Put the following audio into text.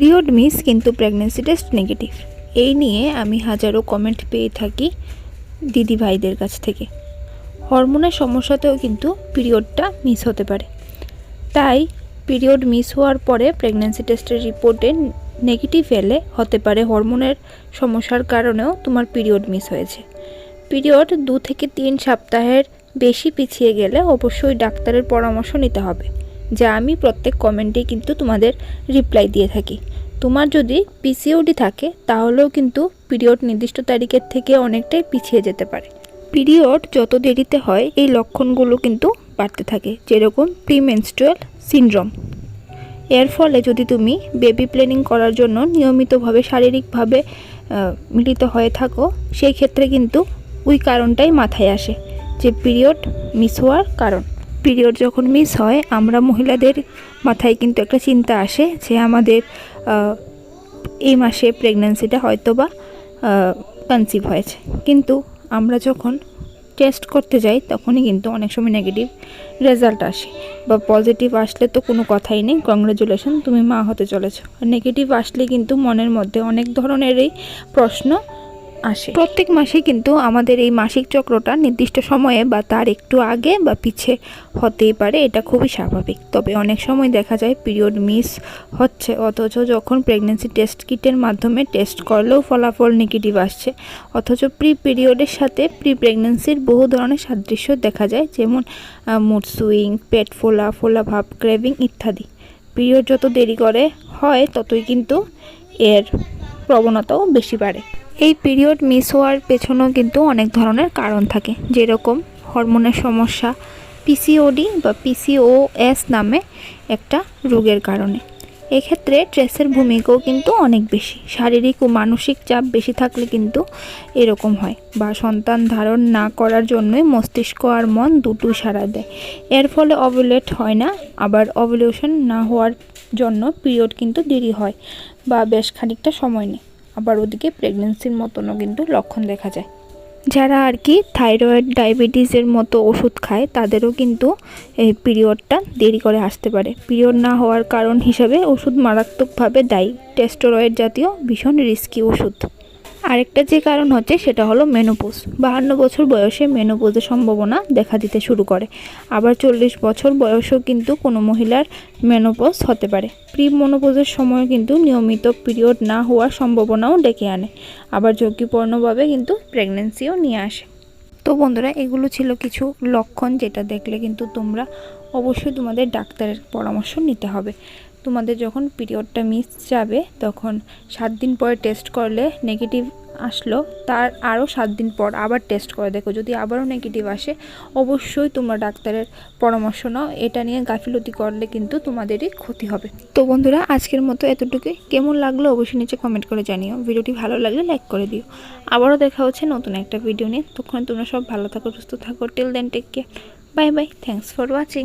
Period miss, কিন্তু pregnancy test negative. এই নিয়ে আমি হাজারো কমেন্ট পেয়ে থাকি দিদি ভাইদের কাছ থেকে। হরমোনের সমস্যাতেও কিন্তু পিরিয়ডটা মিস হতে পারে। তাই পিরিয়ড মিস হওয়ার পরে প্রেগনেন্সি টেস্টের রিপোর্টে নেগেটিভ এলে হতে পারে হরমোনের সমস্যার কারণেও তোমার পিরিয়ড মিস হয়েছে। পিরিয়ড দু থেকে তিন সপ্তাহের বেশি পিছিয়ে গেলে অবশ্যই ডাক্তারের পরামর্শ নিতে হবে, যা আমি প্রত্যেক কমেন্টে কিন্তু তোমাদের রিপ্লাই দিয়ে থাকি। তোমার যদি পিসিওডি থাকে, তাহলেও কিন্তু পিরিয়ড নির্দিষ্ট তারিখের থেকে অনেকটাই পিছিয়ে যেতে পারে। পিরিয়ড যত দেরিতে হয়, এই লক্ষণগুলো কিন্তু বাড়তে থাকে, যেরকম প্রিমেনস্ট্রুয়াল সিনড্রোম। এর ফলে যদি তুমি বেবি প্ল্যানিং করার জন্য নিয়মিতভাবে, শারীরিকভাবে মিলিত হয়ে থাকো, সেই ক্ষেত্রে কিন্তু ওই কারণটাই মাথায় আসে, যে পিরিয়ড মিস হওয়ার কারণ। পিরিয়ড যখন মিস হয়, আমরা মহিলাদের মাথায় কিন্তু একটা চিন্তা আসে, যে আমাদের এই মাসে প্রেগন্যান্সিটা হয়তো বা কনসিভ হয়েছে। কিন্তু আমরা যখন টেস্ট করতে যাই, তখনই কিন্তু অনেক সময় নেগেটিভ রেজাল্ট আসে। বা পজিটিভ আসলে তো কোনো কথাই নেই কংগ্রেচুলেশন তুমি মা হতে চলেছ। নেগেটিভ আসলে কিন্তু মনের মধ্যে অনেক ধরনেরই প্রশ্ন আসে। প্রত্যেক মাসে কিন্তু আমাদের এই মাসিক চক্রটা নির্দিষ্ট সময়ে বা তার একটু আগে বা পিছে হতেই পারে, এটা খুবই স্বাভাবিক। তবে অনেক সময় দেখা যায় পিরিয়ড মিস হচ্ছে, অথচ যখন প্রেগনেন্সি টেস্ট কিটের মাধ্যমে টেস্ট করলেও ফলাফল নেগেটিভ আসছে, অথচ প্রি পিরিয়ডের সাথে প্রি প্রেগনেন্সির বহু ধরনের সাদৃশ্য দেখা যায়, যেমন মুড সুইং পেট ফোলা ফোলা ভাব ক্রেভিং ইত্যাদি। পিরিয়ড যত দেরি করে হয়, ততই কিন্তু এর প্রবণতাও বেশি বাড়ে। এই পিরিয়ড মিস হওয়ার পেছনেও কিন্তু অনেক ধরনের কারণ থাকে। যেরকম হরমোনের সমস্যা পিসিওডি বা পিসিওএস নামে একটা রোগের কারণে। এক্ষেত্রে স্ট্রেসের ভূমিকাও কিন্তু অনেক বেশি। শারীরিক ও মানসিক চাপ বেশি থাকলে কিন্তু এরকম হয় বা সন্তান ধারণ না করার জন্যই মস্তিষ্ক আর মন দুটোই সাড়া দেয়। এর ফলে অভুলেট হয় না, আবার অভুলেশন না হওয়ার জন্য পিরিয়ড কিন্তু দেরি হয় বা বেশ খানিকটা সময় নেয়। আবার ওদিকে প্রেগনেন্সির মতনও কিন্তু লক্ষণ দেখা যায়। যারা আর কি থাইরয়েড ডায়াবেটিসের মতো ওষুধ খায়, তাদেরও কিন্তু এই পিরিয়ডটা দেরি করে আসতে পারে। পিরিয়ড না হওয়ার কারণ হিসাবে ওষুধ মারাত্মকভাবে দায়ী। টেস্টোরয়েড জাতীয় ভীষণ রিস্কি ওষুধ। আরেকটা যে কারণ হচ্ছে সেটা হলো মেনোপোজ বাহান্ন বছর বয়সে মেনোপোজের সম্ভাবনা দেখা দিতে শুরু করে। আবার চল্লিশ বছর বয়সেও কিন্তু কোনো মহিলার মেনোপজ হতে পারে। প্রি মনোপোজের সময় কিন্তু নিয়মিত পিরিয়ড না হওয়ার সম্ভাবনাও ডেকে আনে। আবার ঝুঁকিপূর্ণভাবে কিন্তু প্রেগনেন্সিও নিয়ে আসে। তো বন্ধুরা, এগুলো ছিল কিছু লক্ষণ যেটা দেখলে কিন্তু তোমরা অবশ্যই তোমাদের ডাক্তারের পরামর্শ নিতে হবে। তোমাদের যখন পিরিয়ডটা মিস যাবে, তখন সাত দিন পরে টেস্ট করলে নেগেটিভ আসলো, তার আরও সাত দিন পর আবার টেস্ট করে দেখো, যদি আবারও নেগেটিভ আসে, অবশ্যই তোমরা ডাক্তারের পরামর্শ নাও, এটা নিয়ে গাফিলতি করলে কিন্তু তোমাদেরই ক্ষতি হবে। তো বন্ধুরা, আজকের মতো এতটুকুই। কেমন লাগল অবশ্যই নিচে কমেন্ট করে জানিও। ভিডিওটি ভালো লাগলে লাইক করে দিও। আবারও দেখা হচ্ছে নতুন একটা ভিডিও নিয়ে। তখন তোমরা সব ভালো থাকো, সুস্থ থাকো। Till then take care bye bye thanks for watching